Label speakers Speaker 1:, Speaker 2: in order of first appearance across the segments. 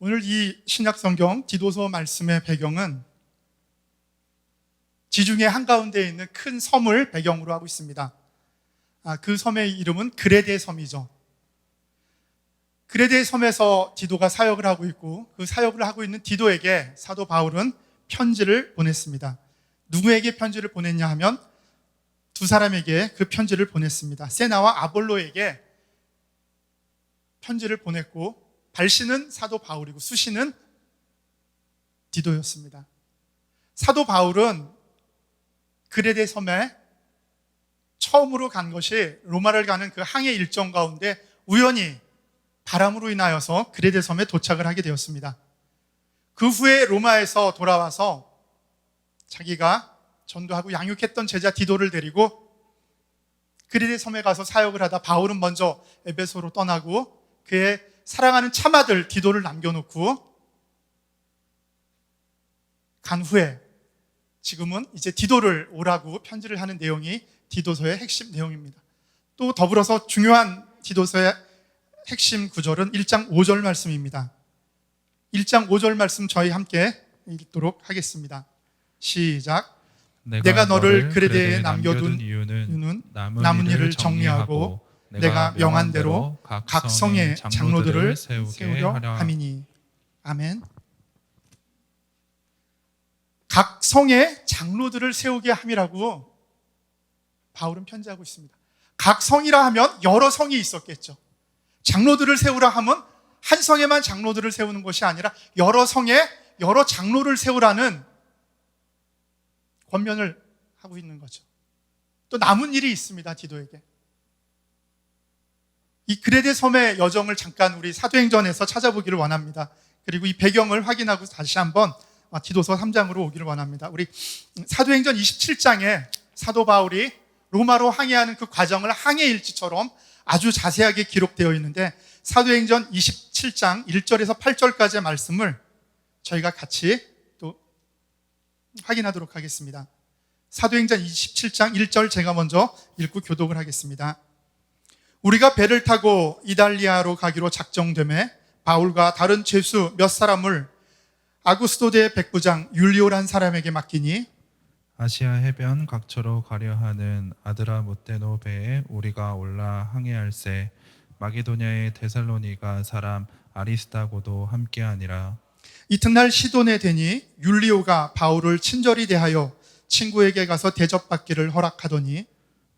Speaker 1: 오늘 이 신약 성경 디도서 말씀의 배경은 지중해 한가운데에 있는 큰 섬을 배경으로 하고 있습니다. 아, 그 섬의 이름은 그레데 섬이죠. 그레데 섬에서 디도가 사역을 하고 있고 그 사역을 하고 있는 디도에게 사도 바울은 편지를 보냈습니다. 누구에게 편지를 보냈냐 하면 두 사람에게 그 편지를 보냈습니다. 세나와 아볼로에게 편지를 보냈고 발신은 사도 바울이고 수신은 디도였습니다. 사도 바울은 그레데 섬에 처음으로 간 것이 로마를 가는 그 항해 일정 가운데 우연히 바람으로 인하여서 그레데 섬에 도착을 하게 되었습니다. 그 후에 로마에서 돌아와서 자기가 전도하고 양육했던 제자 디도를 데리고 그레데 섬에 가서 사역을 하다 바울은 먼저 에베소로 떠나고 그의 사랑하는 참아들 디도를 남겨놓고 간 후에 지금은 이제 디도를 오라고 편지를 하는 내용이 디도서의 핵심 내용입니다. 또 더불어서 중요한 디도서의 핵심 구절은 1장 5절 말씀입니다. 1장 5절 말씀 저희 함께 읽도록 하겠습니다. 시작. 내가 너를 그레데에 남겨둔
Speaker 2: 이유는
Speaker 1: 이유는
Speaker 2: 남은,
Speaker 1: 남은
Speaker 2: 일을 정리하고
Speaker 1: 내가 명한 대로 각 성의 장로들을 세우려 함이니. 아멘. 각 성의 장로들을 세우게 함이라고 바울은 편지하고 있습니다. 각 성이라 하면 여러 성이 있었겠죠. 장로들을 세우라 하면 한 성에만 장로들을 세우는 것이 아니라 여러 성에 여러 장로를 세우라는 권면을 하고 있는 거죠. 또 남은 일이 있습니다, 디도에게. 이 그레데 섬의 여정을 잠깐 우리 사도행전에서 찾아보기를 원합니다. 그리고 이 배경을 확인하고 다시 한번 디도서 3장으로 오기를 원합니다. 우리 사도행전 27장에 사도 바울이 로마로 항해하는 그 과정을 항해 일지처럼 아주 자세하게 기록되어 있는데 사도행전 27장 1절에서 8절까지의 말씀을 저희가 같이 또 확인하도록 하겠습니다. 사도행전 27장 1절 제가 먼저 읽고 교독을 하겠습니다. 우리가 배를 타고 이달리아로 가기로 작정됨에 바울과 다른 죄수 몇 사람을 아구스도대 백부장 율리오란 사람에게 맡기니
Speaker 2: 아시아 해변 각처로 가려 하는 아드라 모테노 배에 우리가 올라 항해할세 마게도냐의 데살로니가 사람 아리스타고도 함께하니라.
Speaker 1: 이튿날 시돈에 되니 율리오가 바울을 친절히 대하여 친구에게 가서 대접받기를 허락하더니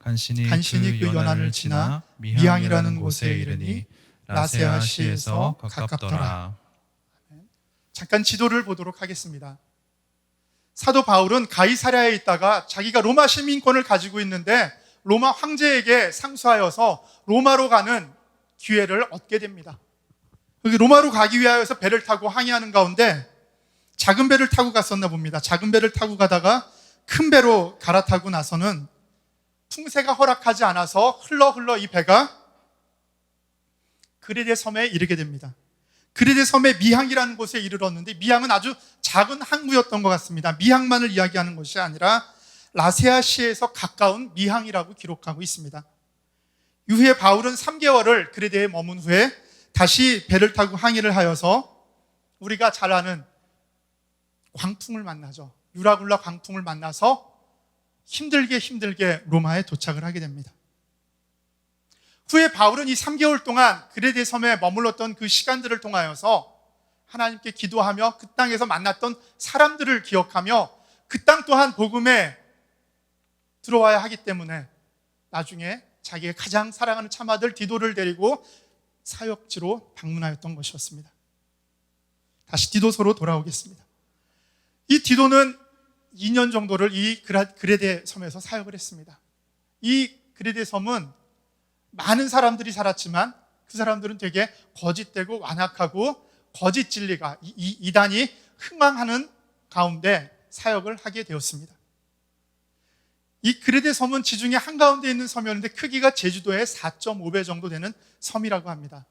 Speaker 2: 간신히,
Speaker 1: 간신히 그 연안을 지나 미항이라는 곳에 이르니 라세아 시에서 가깝더라. 잠깐 지도를 보도록 하겠습니다. 사도 바울은 가이사랴에 있다가 자기가 로마 시민권을 가지고 있는데 로마 황제에게 상수하여서 로마로 가는 기회를 얻게 됩니다. 로마로 가기 위하여서 배를 타고 항해하는 가운데 작은 배를 타고 갔었나 봅니다. 작은 배를 타고 가다가 큰 배로 갈아타고 나서는 풍세가 허락하지 않아서 흘러 흘러 이 배가 그레데 섬에 이르게 됩니다. 그레데 섬의 미항이라는 곳에 이르렀는데 미항은 아주 작은 항구였던 것 같습니다. 미항만을 이야기하는 것이 아니라 라세아시에서 가까운 미항이라고 기록하고 있습니다. 이후에 바울은 3개월을 그레데에 머문 후에 다시 배를 타고 항해를 하여서 우리가 잘 아는 광풍을 만나죠. 유라굴라 광풍을 만나서 힘들게 힘들게 로마에 도착을 하게 됩니다. 후에 바울은 이 3개월 동안 그레데 섬에 머물렀던 그 시간들을 통하여서 하나님께 기도하며 그 땅에서 만났던 사람들을 기억하며 그 땅 또한 복음에 들어와야 하기 때문에 나중에 자기의 가장 사랑하는 참아들 디도를 데리고 사역지로 방문하였던 것이었습니다. 다시 디도서로 돌아오겠습니다. 이 디도는 2년 정도를 이 그레데 섬에서 사역을 했습니다. 이 그레데 섬은 많은 사람들이 살았지만 그 사람들은 되게 거짓되고 완악하고 거짓 진리가 이- 이- 이단이 흥망하는 가운데 사역을 하게 되었습니다. 이 그레데 섬은 지중해 한가운데 있는 섬이었는데 크기가 제주도의 4.5배 정도 되는 섬이라고 합니다.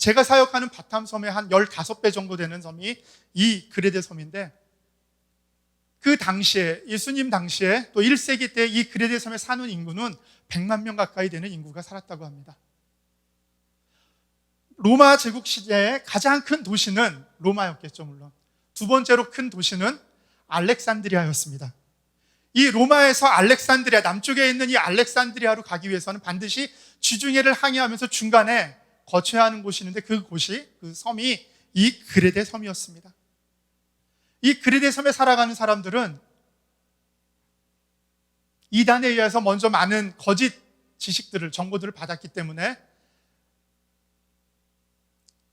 Speaker 1: 제가 사역하는 바탐 섬의 한 15배 정도 되는 섬이 이 그레데 섬인데 그 당시에 예수님 당시에 또 1세기 때 이 그레데 섬에 사는 인구는 100만 명 가까이 되는 인구가 살았다고 합니다. 로마 제국 시대의 가장 큰 도시는 로마였겠죠, 물론. 두 번째로 큰 도시는 알렉산드리아였습니다. 이 로마에서 알렉산드리아, 남쪽에 있는 이 알렉산드리아로 가기 위해서는 반드시 지중해를 항해하면서 중간에 거쳐야 하는 곳이 있는데 그 곳이, 그 섬이 이 그레데 섬이었습니다. 이 그레데 섬에 살아가는 사람들은 이단에 의해서 먼저 많은 거짓 지식들을, 정보들을 받았기 때문에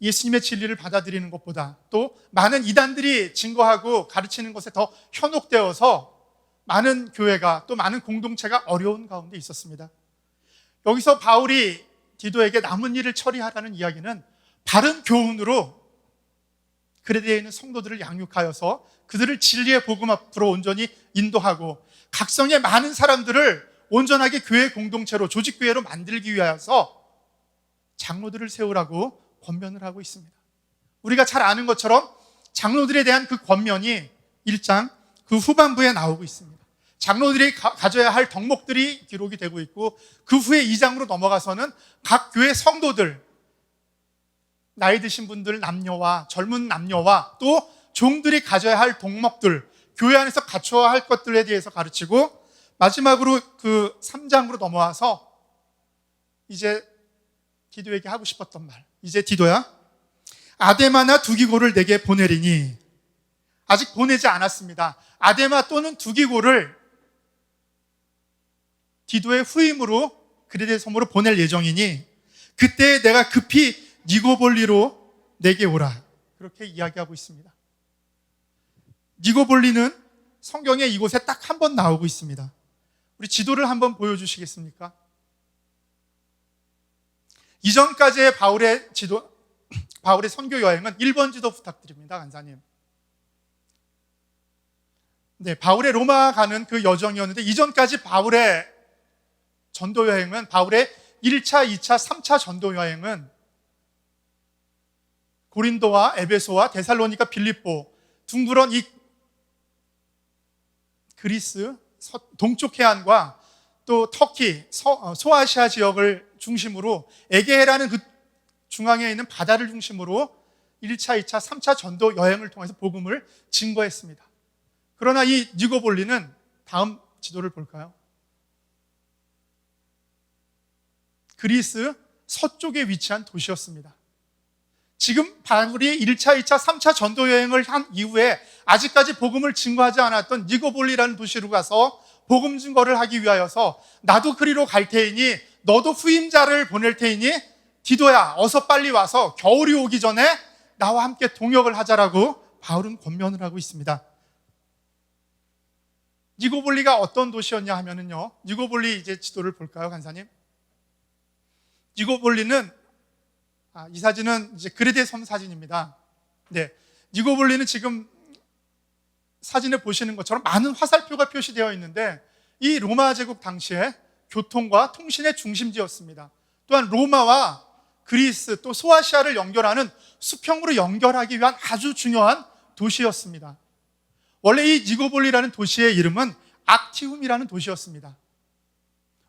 Speaker 1: 예수님의 진리를 받아들이는 것보다 또 많은 이단들이 증거하고 가르치는 것에 더 현혹되어서 많은 교회가 또 많은 공동체가 어려운 가운데 있었습니다. 여기서 바울이 디도에게 남은 일을 처리하라는 이야기는 바른 교훈으로 그레데에 있는 성도들을 양육하여서 그들을 진리의 복음 앞으로 온전히 인도하고 각성의 많은 사람들을 온전하게 교회 공동체로 조직 교회로 만들기 위하여서 장로들을 세우라고 권면을 하고 있습니다. 우리가 잘 아는 것처럼 장로들에 대한 그 권면이 1장 그 후반부에 나오고 있습니다. 장로들이 가, 져야할 덕목들이 기록이 되고 있고 그 후에 2장으로 넘어가서는 각 교회 성도들 나이 드신 분들 남녀와 젊은 남녀와 또 종들이 가져야 할 동목들 교회 안에서 갖춰야 할 것들에 대해서 가르치고 마지막으로 그 3장으로 넘어와서 이제 디도에게 하고 싶었던 말. 이제 디도야. 아데마나 두기고를 내게 보내리니 아직 보내지 않았습니다. 아데마 또는 두기고를 디도의 후임으로 그레데 섬으로 보낼 예정이니 그때 내가 급히 니고볼리로 내게 오라. 그렇게 이야기하고 있습니다. 니고볼리는 성경에 이곳에 딱 한 번 나오고 있습니다. 우리 지도를 한번 보여주시겠습니까? 이전까지의 바울의 지도, 바울의 선교 여행은 1번 지도 부탁드립니다, 간사님. 네, 바울의 로마 가는 그 여정이었는데 이전까지 바울의 전도 여행은 바울의 1차, 2차, 3차 전도 여행은 고린도와 에베소와 데살로니가 빌립보 둥그런 이 그리스 서- 동쪽 해안과 또 터키 서- 어, 소아시아 지역을 중심으로 에게해라는 그 중앙에 있는 바다를 중심으로 1차, 2차, 3차 전도 여행을 통해서 복음을 증거했습니다. 그러나 이 니고볼리는 다음 지도를 볼까요? 그리스 서쪽에 위치한 도시였습니다. 지금 바울이 1차, 2차, 3차 전도 여행을 한 이후에 아직까지 복음을 증거하지 않았던 니고볼리라는 도시로 가서 복음 증거를 하기 위하여서 나도 그리로 갈 테이니 너도 후임자를 보낼 테이니 디도야 어서 빨리 와서 겨울이 오기 전에 나와 함께 동역을 하자라고 바울은 권면을 하고 있습니다. 니고볼리가 어떤 도시였냐 하면은요. 니고볼리 이제 지도를 볼까요, 간사님? 니고볼리는 아, 이 사진은 이제 그레데 섬 사진입니다. 네. 니고볼리는 지금 사진에 보시는 것처럼 많은 화살표가 표시되어 있는데 이 로마 제국 당시에 교통과 통신의 중심지였습니다. 또한 로마와 그리스 또 소아시아를 연결하는 수평으로 연결하기 위한 아주 중요한 도시였습니다. 원래 이 니고볼리라는 도시의 이름은 악티움이라는 도시였습니다.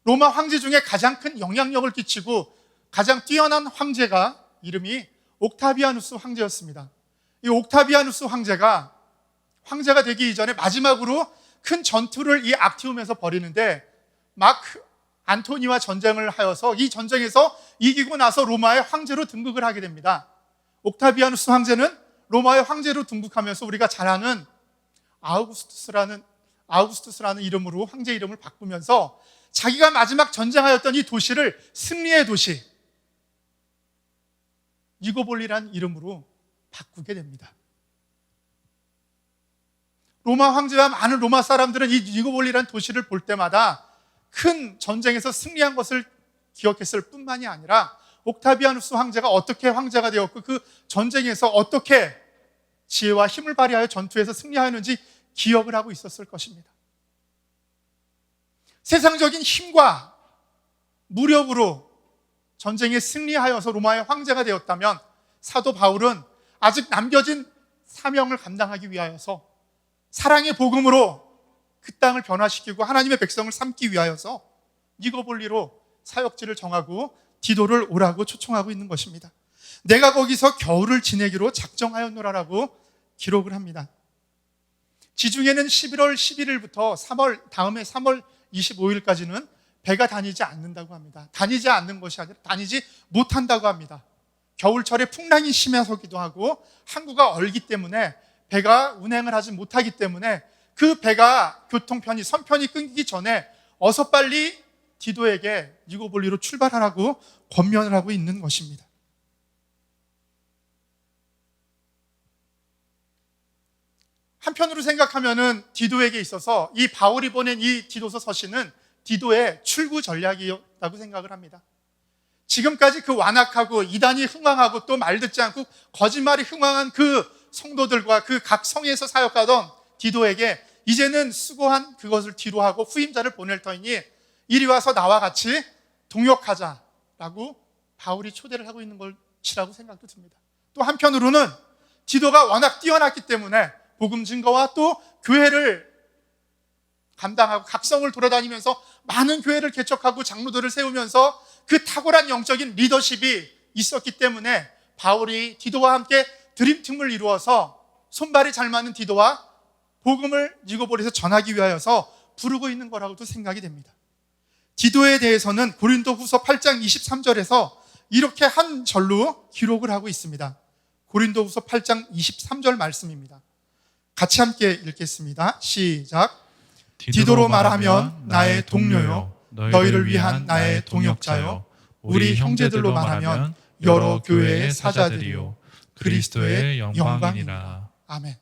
Speaker 1: 로마 황제 중에 가장 큰 영향력을 끼치고 가장 뛰어난 황제가 이름이 옥타비아누스 황제였습니다. 이 옥타비아누스 황제가 황제가 되기 이전에 마지막으로 큰 전투를 이 악티움에서 벌이는데 막 안토니와 전쟁을 하여서 이 전쟁에서 이기고 나서 로마의 황제로 등극을 하게 됩니다. 옥타비아누스 황제는 로마의 황제로 등극하면서 우리가 잘 아는 아우구스투스라는 아우구스투스라는 이름으로 황제 이름을 바꾸면서 자기가 마지막 전쟁하였던 이 도시를 승리의 도시 니고볼리란 이름으로 바꾸게 됩니다. 로마 황제와 많은 로마 사람들은 이 니고볼리란 도시를 볼 때마다 큰 전쟁에서 승리한 것을 기억했을 뿐만이 아니라 옥타비아누스 황제가 어떻게 황제가 되었고 그 전쟁에서 어떻게 지혜와 힘을 발휘하여 전투에서 승리하였는지 기억을 하고 있었을 것입니다. 세상적인 힘과 무력으로 전쟁에 승리하여서 로마의 황제가 되었다면 사도 바울은 아직 남겨진 사명을 감당하기 위하여서 사랑의 복음으로 그 땅을 변화시키고 하나님의 백성을 삼기 위하여서 니고볼리로 사역지를 정하고 디도를 오라고 초청하고 있는 것입니다. 내가 거기서 겨울을 지내기로 작정하였노라라고 기록을 합니다. 지중해는 11월 11일부터 3월 다음에 3월 25일까지는 배가 다니지 않는다고 합니다. 다니지 않는 것이 아니라 다니지 못한다고 합니다. 겨울철에 풍랑이 심해서기도 하고 항구가 얼기 때문에 배가 운행을 하지 못하기 때문에 그 배가 교통편이 선편이 끊기기 전에 어서 빨리 디도에게 니고볼리로 출발하라고 권면을 하고 있는 것입니다. 한편으로 생각하면은 디도에게 있어서 이 바울이 보낸 이 디도서 서신은 디도의 출구 전략이었다고 생각을 합니다. 지금까지 그 완악하고 이단이 흥왕하고 또 말 듣지 않고 거짓말이 흥왕한 그 성도들과 그 각 성에서 사역하던 디도에게 이제는 수고한 그것을 뒤로하고 후임자를 보낼 터이니 이리 와서 나와 같이 동역하자라고 바울이 초대를 하고 있는 것이라고 생각도 듭니다. 또 한편으로는 디도가 워낙 뛰어났기 때문에 복음 증거와 또 교회를 감당하고 각성을 돌아다니면서 많은 교회를 개척하고 장로들을 세우면서 그 탁월한 영적인 리더십이 있었기 때문에 바울이 디도와 함께 드림팀을 이루어서 손발이 잘 맞는 디도와 복음을 니고볼에서 전하기 위하여서 부르고 있는 거라고도 생각이 됩니다. 디도에 대해서는 고린도 후서 8장 23절에서 이렇게 한 절로 기록을 하고 있습니다. 고린도 후서 8장 23절 말씀입니다. 같이 함께 읽겠습니다. 시작. 디도로 말하면 나의 동료요. 너희를 위한 나의 동역자요. 우리 형제들로 말하면 여러 교회의 사자들이요. 그리스도의 영광이니라. 아멘.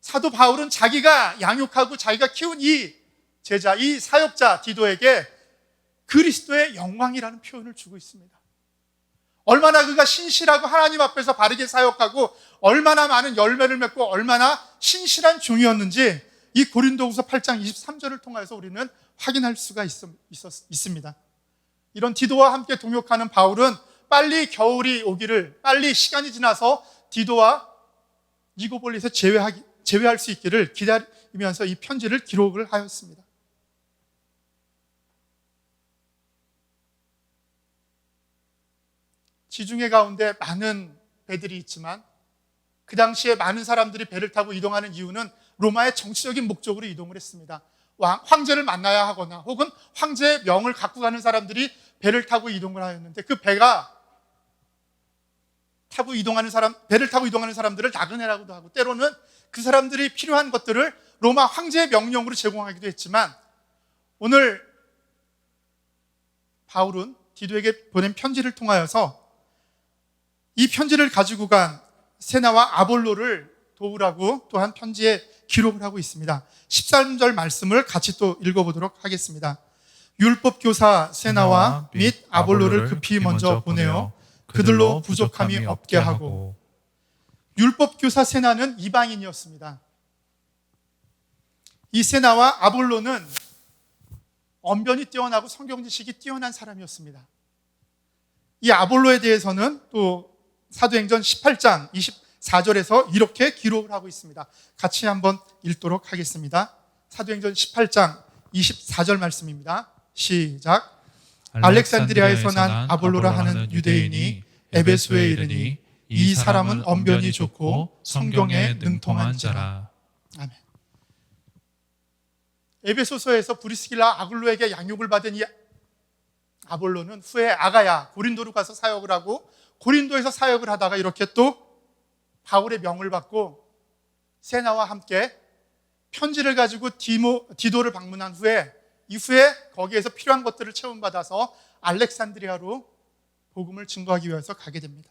Speaker 1: 사도 바울은 자기가 양육하고 자기가 키운 이 제자, 이 사역자 디도에게 그리스도의 영광이라는 표현을 주고 있습니다. 얼마나 그가 신실하고 하나님 앞에서 바르게 사역하고 얼마나 많은 열매를 맺고 얼마나 신실한 종이었는지 이 고린도후서 8장 23절을 통해서 우리는 확인할 수가 있, 있습니다. 이런 디도와 함께 동역하는 바울은 빨리 겨울이 오기를 빨리 시간이 지나서 디도와 니고볼리에서 제외하기, 제외할 수 있기를 기다리면서 이 편지를 기록을 하였습니다. 지중해 가운데 많은 배들이 있지만 그 당시에 많은 사람들이 배를 타고 이동하는 이유는 로마의 정치적인 목적으로 이동을 했습니다. 왕, 황제를 만나야 하거나 혹은 황제의 명을 갖고 가는 사람들이 배를 타고 이동을 하였는데 그 배가 타고 이동하는 사람, 배를 타고 이동하는 사람들을 나그네라고도 하고 때로는 그 사람들이 필요한 것들을 로마 황제의 명령으로 제공하기도 했지만 오늘 바울은 디도에게 보낸 편지를 통하여서 이 편지를 가지고 간 세나와 아볼로를 도우라고 또한 편지에 기록을 하고 있습니다. 13절 말씀을 같이 또 읽어보도록 하겠습니다. 율법 교사 세나와 및 아볼로를 급히 먼저 보내어 그들로 부족함이 없게 하고 율법 교사 세나는 이방인이었습니다. 이 세나와 아볼로는 언변이 뛰어나고 성경 지식이 뛰어난 사람이었습니다. 이 아볼로에 대해서는 또 사도행전 18장 24절에서 이렇게 기록을 하고 있습니다. 같이 한번 읽도록 하겠습니다. 사도행전 18장 24절 말씀입니다. 시작. 알렉산드리아에서 난 아볼로라 하는 유대인이 에베소에 이르니 이 사람은 언변이 좋고 성경에 능통한 자라. 아멘. 에베소서에서 브리스길라 아글로에게 양육을 받은 이 아볼로는 후에 아가야 고린도로 가서 사역을 하고 고린도에서 사역을 하다가 이렇게 또 바울의 명을 받고 세나와 함께 편지를 가지고 디모, 디도를 방문한 후에 이후에 거기에서 필요한 것들을 체험받아서 알렉산드리아로 복음을 증거하기 위해서 가게 됩니다.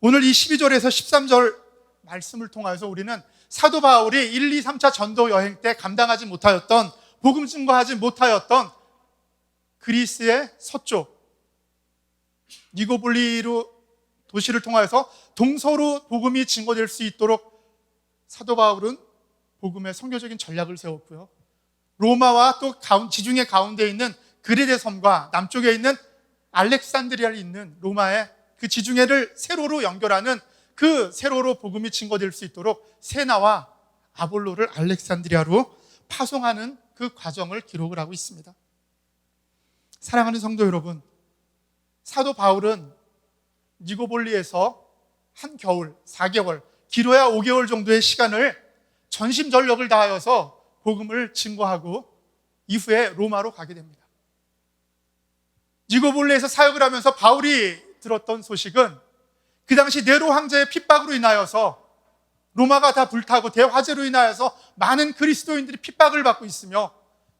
Speaker 1: 오늘 이 12절에서 13절 말씀을 통하여서 우리는 사도 바울이 1, 2, 3차 전도 여행 때 감당하지 못하였던 복음 증거하지 못하였던 그리스의 서쪽 니고볼리로 도시를 통하여서 동서로 복음이 증거될 수 있도록 사도 바울은 복음의 선교적인 전략을 세웠고요. 로마와 또 지중해 가운데 있는 그레데 섬과 남쪽에 있는 알렉산드리아에 있는 로마의 그 지중해를 세로로 연결하는 그 세로로 복음이 증거될 수 있도록 세나와 아볼로를 알렉산드리아로 파송하는 그 과정을 기록을 하고 있습니다. 사랑하는 성도 여러분, 사도 바울은 니고볼리에서 한 겨울, 4개월, 길어야 5개월 정도의 시간을 전심 전력을 다하여서 복음을 증거하고 이후에 로마로 가게 됩니다. 니고볼리에서 사역을 하면서 바울이 들었던 소식은 그 당시 네로 황제의 핍박으로 인하여서 로마가 다 불타고 대화재로 인하여서 많은 그리스도인들이 핍박을 받고 있으며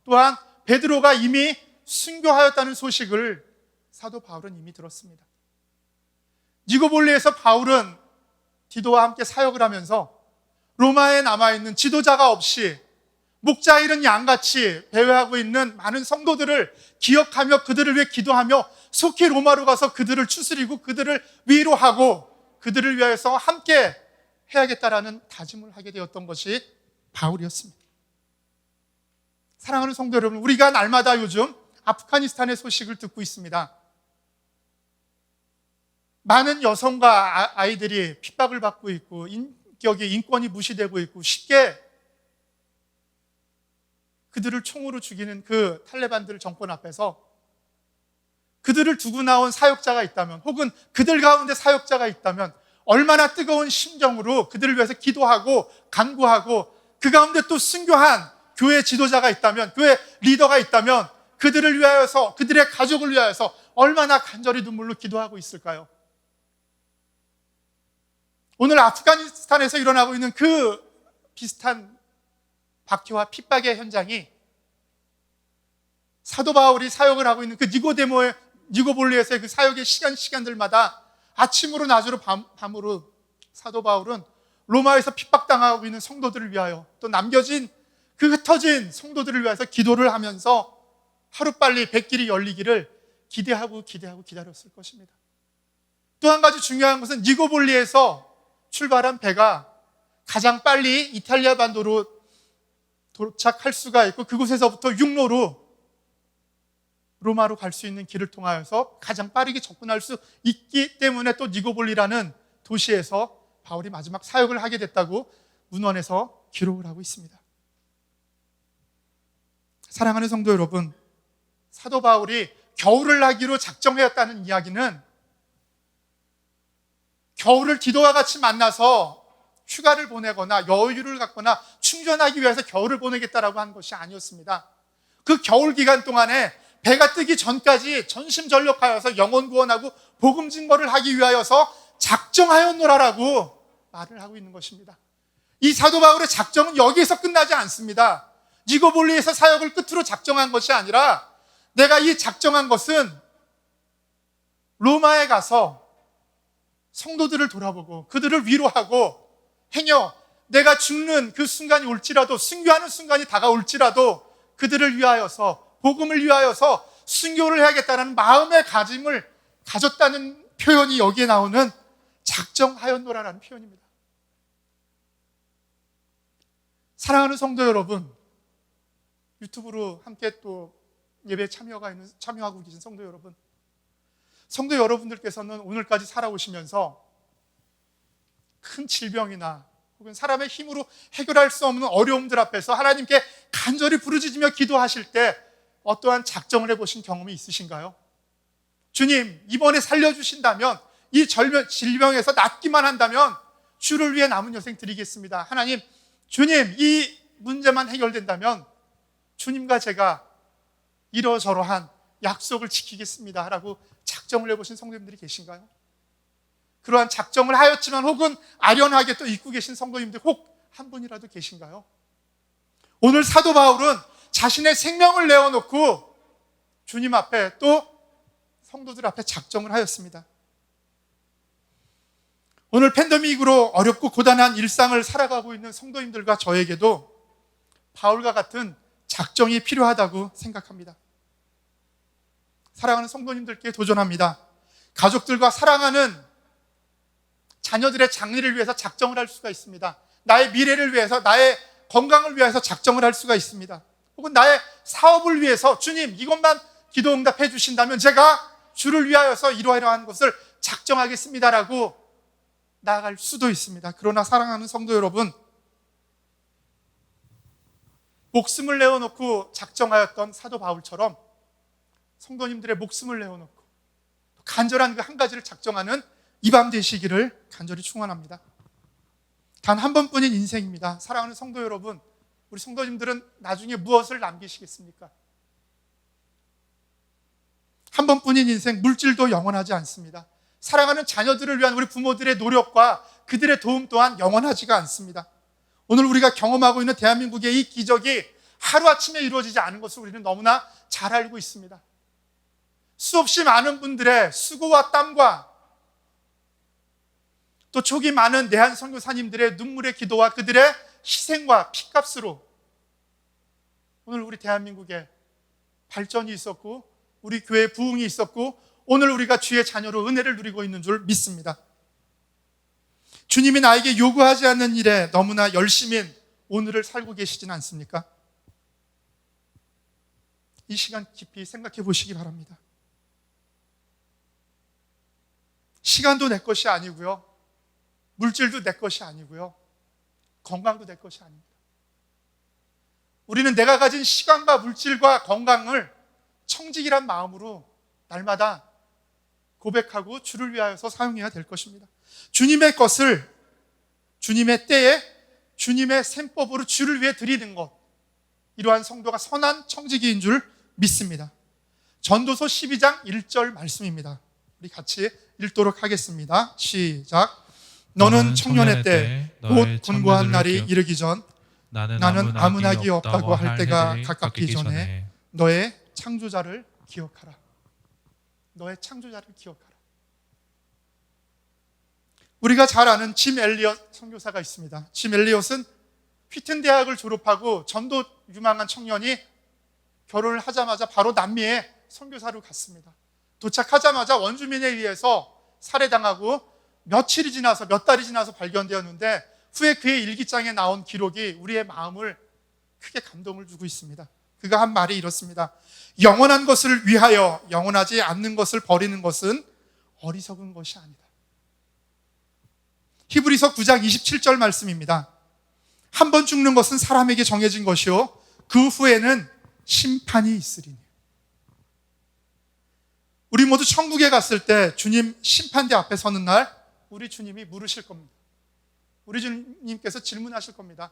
Speaker 1: 또한 베드로가 이미 순교하였다는 소식을 사도 바울은 이미 들었습니다. 니고볼리에서 바울은 디도와 함께 사역을 하면서 로마에 남아있는 지도자가 없이 목자 잃은 양같이 배회하고 있는 많은 성도들을 기억하며 그들을 위해 기도하며 속히 로마로 가서 그들을 추스리고 그들을 위로하고 그들을 위하여서 함께 해야겠다라는 다짐을 하게 되었던 것이 바울이었습니다. 사랑하는 성도 여러분, 우리가 날마다 요즘 아프가니스탄의 소식을 듣고 있습니다. 많은 여성과 아- 아이들이 핍박을 받고 있고 인격이 인권이 무시되고 있고 쉽게 그들을 총으로 죽이는 그 탈레반들 정권 앞에서 그들을 두고 나온 사역자가 있다면 혹은 그들 가운데 사역자가 있다면 얼마나 뜨거운 심정으로 그들을 위해서 기도하고 간구하고 그 가운데 또 순교한 교회 지도자가 있다면 교회 리더가 있다면 그들을 위하여서 그들의 가족을 위하여서 얼마나 간절히 눈물로 기도하고 있을까요? 오늘 아프가니스탄에서 일어나고 있는 그 비슷한 박해와 핍박의 현장이 사도 바울이 사역을 하고 있는 그 니고데모의 니고볼리에서의 그 사역의 시간 시간들마다 아침으로 낮으로 밤, 밤으로 사도 바울은 로마에서 핍박당하고 있는 성도들을 위하여 또 남겨진 그 흩어진 성도들을 위해서 기도를 하면서 하루빨리 백길이 열리기를 기대하고 기대하고 기다렸을 것입니다. 또 한 가지 중요한 것은 니고볼리에서 출발한 배가 가장 빨리 이탈리아 반도로 도착할 수가 있고 그곳에서부터 육로로 로마로 갈 수 있는 길을 통하여서 가장 빠르게 접근할 수 있기 때문에 또 니고볼리라는 도시에서 바울이 마지막 사역을 하게 됐다고 문헌에서 기록을 하고 있습니다. 사랑하는 성도 여러분, 사도 바울이 겨울을 나기로 작정하였다는 이야기는 겨울을 기도와 같이 만나서 휴가를 보내거나 여유를 갖거나 충전하기 위해서 겨울을 보내겠다라고 한 것이 아니었습니다. 그 겨울 기간 동안에 배가 뜨기 전까지 전심전력하여서 영혼 구원하고 복음 증거를 하기 위하여서 작정하였노라라고 말을 하고 있는 것입니다. 이 사도 바울의 작정은 여기에서 끝나지 않습니다. 니고볼리에서 사역을 끝으로 작정한 것이 아니라 내가 이 작정한 것은 로마에 가서 성도들을 돌아보고 그들을 위로하고 행여 내가 죽는 그 순간이 올지라도 순교하는 순간이 다가올지라도 그들을 위하여서 복음을 위하여서 순교를 해야겠다는 마음의 가짐을 가졌다는 표현이 여기에 나오는 작정하였노라라는 표현입니다. 사랑하는 성도 여러분, 유튜브로 함께 또 예배 참여가 있는 참여하고 계신 성도 여러분, 성도 여러분들께서는 오늘까지 살아오시면서 큰 질병이나 혹은 사람의 힘으로 해결할 수 없는 어려움들 앞에서 하나님께 간절히 부르짖으며 기도하실 때 어떠한 작정을 해보신 경험이 있으신가요? 주님, 이번에 살려주신다면, 이 절명, 질병에서 낫기만 한다면, 주를 위해 남은 여생 드리겠습니다. 하나님, 주님, 이 문제만 해결된다면, 주님과 제가 이러저러한 약속을 지키겠습니다. 라고 작정을 해보신 성도님들이 계신가요? 그러한 작정을 하였지만 혹은 아련하게 또 잊고 계신 성도님들 혹 한 분이라도 계신가요? 오늘 사도 바울은 자신의 생명을 내어놓고 주님 앞에 또 성도들 앞에 작정을 하였습니다. 오늘 팬데믹으로 어렵고 고단한 일상을 살아가고 있는 성도님들과 저에게도 바울과 같은 작정이 필요하다고 생각합니다. 사랑하는 성도님들께 도전합니다. 가족들과 사랑하는 자녀들의 장래를 위해서 작정을 할 수가 있습니다. 나의 미래를 위해서, 나의 건강을 위해서 작정을 할 수가 있습니다. 혹은 나의 사업을 위해서 주님 이것만 기도 응답해 주신다면 제가 주를 위하여서 이러이러한 것을 작정하겠습니다라고 나아갈 수도 있습니다. 그러나 사랑하는 성도 여러분, 목숨을 내어놓고 작정하였던 사도 바울처럼 성도님들의 목숨을 내어놓고 간절한 그 한 가지를 작정하는 이 밤 되시기를 간절히 충원합니다. 단 한 번뿐인 인생입니다. 사랑하는 성도 여러분, 우리 성도님들은 나중에 무엇을 남기시겠습니까? 한 번뿐인 인생, 물질도 영원하지 않습니다. 사랑하는 자녀들을 위한 우리 부모들의 노력과 그들의 도움 또한 영원하지가 않습니다. 오늘 우리가 경험하고 있는 대한민국의 이 기적이 하루아침에 이루어지지 않은 것을 우리는 너무나 잘 알고 있습니다. 수없이 많은 분들의 수고와 땀과 또 촉이 많은 내한 선교사님들의 눈물의 기도와 그들의 희생과 피값으로 오늘 우리 대한민국에 발전이 있었고 우리 교회 부흥이 있었고 오늘 우리가 주의 자녀로 은혜를 누리고 있는 줄 믿습니다. 주님이 나에게 요구하지 않는 일에 너무나 열심인 오늘을 살고 계시진 않습니까? 이 시간 깊이 생각해 보시기 바랍니다. 시간도 내 것이 아니고요. 물질도 내 것이 아니고요. 건강도 내 것이 아닙니다. 우리는 내가 가진 시간과 물질과 건강을 청직이란 마음으로 날마다 고백하고 주를 위하여서 사용해야 될 것입니다. 주님의 것을 주님의 때에 주님의 셈법으로 주를 위해 드리는 것. 이러한 성도가 선한 청지기인 줄 믿습니다. 전도서 12장 1절 말씀입니다. 우리 같이 읽도록 하겠습니다. 시작. 너는 청년의 때곧 곤고한 날이 이르기 전
Speaker 2: 나는,
Speaker 1: 나는 아무 낙이 없다고 할 때가 가깝기 전에 너의 창조자를 기억하라. 너의 창조자를 기억하라. 우리가 잘 아는 짐 엘리엇 선교사가 있습니다. 짐 엘리엇은 휘튼 대학을 졸업하고 전도 유망한 청년이 결혼을 하자마자 바로 남미에 선교사로 갔습니다. 도착하자마자 원주민에 의해서 살해당하고 며칠이 지나서 몇 달이 지나서 발견되었는데 후에 그의 일기장에 나온 기록이 우리의 마음을 크게 감동을 주고 있습니다. 그가 한 말이 이렇습니다. 영원한 것을 위하여 영원하지 않는 것을 버리는 것은 어리석은 것이 아니다. 히브리서 9장 27절 말씀입니다. 한 번 죽는 것은 사람에게 정해진 것이요. 그 후에는 심판이 있으리니. 우리 모두 천국에 갔을 때 주님 심판대 앞에 서는 날 우리 주님이 물으실 겁니다. 우리 주님께서 질문하실 겁니다.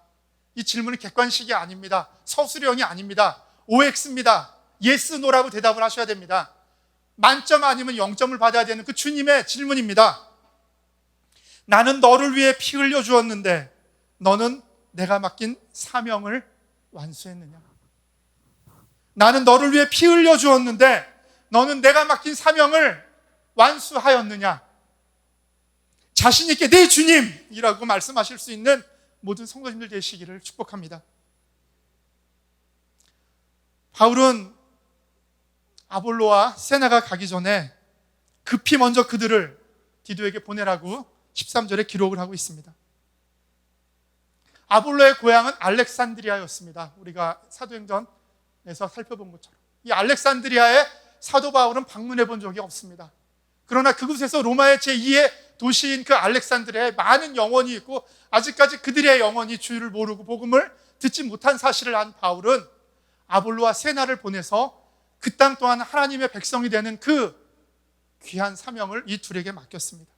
Speaker 1: 이 질문은 객관식이 아닙니다. 서술형이 아닙니다. OX입니다. 예스, 노라고 대답을 하셔야 됩니다. 만점 아니면 0점을 받아야 되는 그 주님의 질문입니다. 나는 너를 위해 피 흘려 주었는데 너는 내가 맡긴 사명을 완수했느냐? 나는 너를 위해 피 흘려 주었는데 너는 내가 맡긴 사명을 완수하였느냐? 자신 있게 내 주님이라고 말씀하실 수 있는 모든 성도님들 되시기를 축복합니다. 바울은 아볼로와 세나가 가기 전에 급히 먼저 그들을 디도에게 보내라고 13절에 기록을 하고 있습니다. 아볼로의 고향은 알렉산드리아였습니다. 우리가 사도행전에서 살펴본 것처럼. 이 알렉산드리아에 사도 바울은 방문해 본 적이 없습니다. 그러나 그곳에서 로마의 제2의 도시인 그 알렉산드리아에 많은 영혼이 있고 아직까지 그들의 영혼이 주를 모르고 복음을 듣지 못한 사실을 안 바울은 아볼로와 세나를 보내서 그 땅 또한 하나님의 백성이 되는 그 귀한 사명을 이 둘에게 맡겼습니다.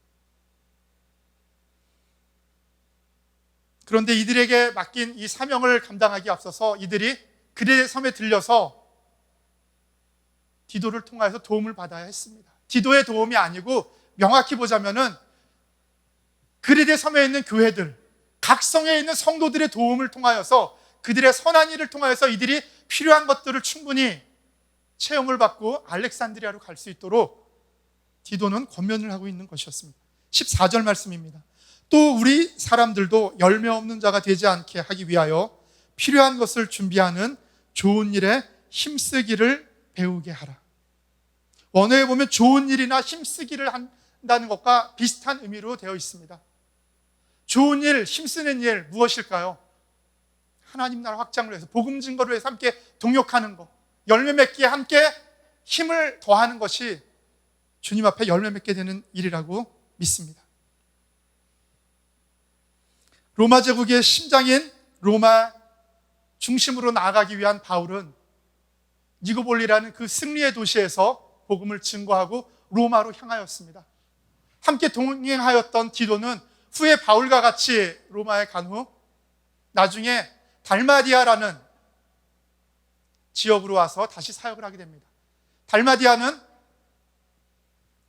Speaker 1: 그런데 이들에게 맡긴 이 사명을 감당하기 앞서서 이들이 그의 섬에 들려서 디도를 통하여서 도움을 받아야 했습니다. 디도의 도움이 아니고 명확히 보자면은 그레데 섬에 있는 교회들, 각 성에 있는 성도들의 도움을 통하여서 그들의 선한 일을 통하여서 이들이 필요한 것들을 충분히 체험을 받고 알렉산드리아로 갈 수 있도록 디도는 권면을 하고 있는 것이었습니다. 14절 말씀입니다. 또 우리 사람들도 열매 없는 자가 되지 않게 하기 위하여 필요한 것을 준비하는 좋은 일에 힘쓰기를 배우게 하라. 원어에 보면 좋은 일이나 힘쓰기를 한다는 것과 비슷한 의미로 되어 있습니다. 좋은 일, 힘쓰는 일 무엇일까요? 하나님 나라 확장을 위해서 복음 증거를 위해서 함께 동역하는 것, 열매 맺기에 함께 힘을 더하는 것이 주님 앞에 열매 맺게 되는 일이라고 믿습니다. 로마 제국의 심장인 로마 중심으로 나아가기 위한 바울은 니고볼리라는 그 승리의 도시에서 복음을 증거하고 로마로 향하였습니다. 함께 동행하였던 디도는 후에 바울과 같이 로마에 간 후 나중에 달마디아라는 지역으로 와서 다시 사역을 하게 됩니다. 달마디아는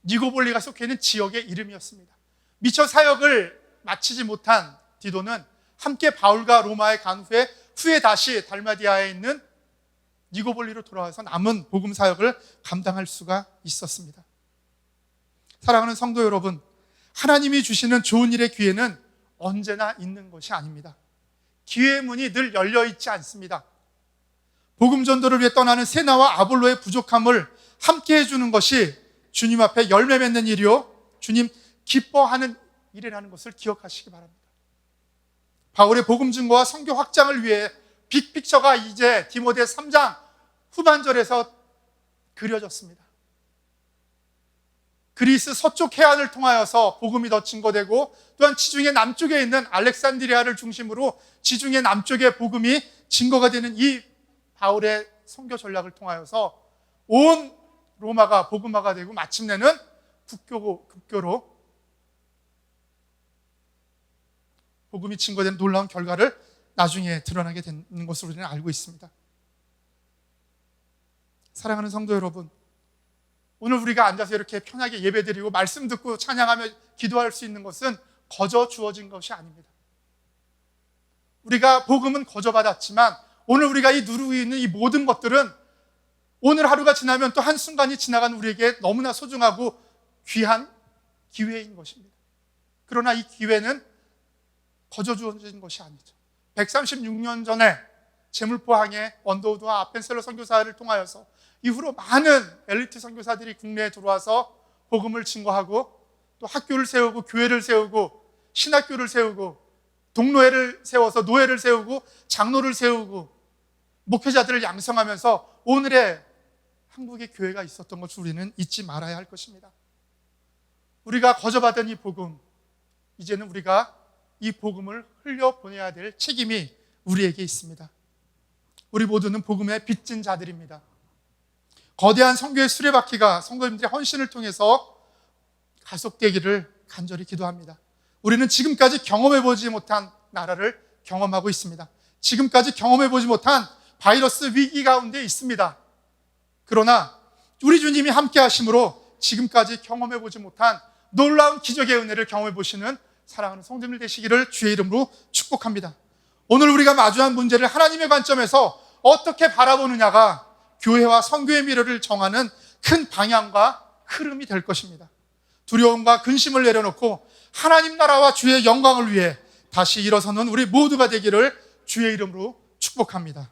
Speaker 1: 니고볼리가 속해 있는 지역의 이름이었습니다. 미처 사역을 마치지 못한 디도는 함께 바울과 로마에 간 후에 후에 다시 달마디아에 있는 니고볼리로 돌아와서 남은 복음 사역을 감당할 수가 있었습니다. 사랑하는 성도 여러분, 하나님이 주시는 좋은 일의 기회는 언제나 있는 것이 아닙니다. 기회의 문이 늘 열려 있지 않습니다. 복음 전도를 위해 떠나는 세나와 아볼로의 부족함을 함께 해주는 것이 주님 앞에 열매 맺는 일이요. 주님 기뻐하는 일이라는 것을 기억하시기 바랍니다. 바울의 복음 증거와 성교 확장을 위해 빅픽처가 이제 디모데 3장 후반절에서 그려졌습니다. 그리스 서쪽 해안을 통하여서 복음이 더 증거되고 또한 지중해 남쪽에 있는 알렉산드리아를 중심으로 지중해 남쪽의 복음이 증거가 되는 이 바울의 선교 전략을 통하여서 온 로마가 복음화가 되고 마침내는 국교, 국교로 복음이 증거된 놀라운 결과를 나중에 드러나게 되는 것으로 우리는 알고 있습니다. 사랑하는 성도 여러분, 오늘 우리가 앉아서 이렇게 편하게 예배드리고 말씀 듣고 찬양하며 기도할 수 있는 것은 거저 주어진 것이 아닙니다. 우리가 복음은 거저 받았지만 오늘 우리가 이 누르고 있는 이 모든 것들은 오늘 하루가 지나면 또 한순간이 지나간 우리에게 너무나 소중하고 귀한 기회인 것입니다. 그러나 이 기회는 거저 주어진 것이 아니죠. 136년 전에 제물포항의 원도우드와 아펜셀러 선교사를 통하여서 이후로 많은 엘리트 선교사들이 국내에 들어와서 복음을 증거하고 또 학교를 세우고 교회를 세우고 신학교를 세우고 동노회를 세워서 노회를 세우고 장로를 세우고 목회자들을 양성하면서 오늘의 한국의 교회가 있었던 것을 우리는 잊지 말아야 할 것입니다. 우리가 거저받은 이 복음, 이제는 우리가 이 복음을 흘려 보내야 될 책임이 우리에게 있습니다. 우리 모두는 복음의 빚진 자들입니다. 거대한 성교의 수레바퀴가 성도님들의 헌신을 통해서 가속되기를 간절히 기도합니다. 우리는 지금까지 경험해보지 못한 나라를 경험하고 있습니다. 지금까지 경험해보지 못한 바이러스 위기 가운데 있습니다. 그러나 우리 주님이 함께 하심으로 지금까지 경험해보지 못한 놀라운 기적의 은혜를 경험해보시는 사랑하는 성도님들 되시기를 주의 이름으로 축복합니다. 오늘 우리가 마주한 문제를 하나님의 관점에서 어떻게 바라보느냐가 교회와 성교의 미래를 정하는 큰 방향과 흐름이 될 것입니다. 두려움과 근심을 내려놓고 하나님 나라와 주의 영광을 위해 다시 일어서는 우리 모두가 되기를 주의 이름으로 축복합니다.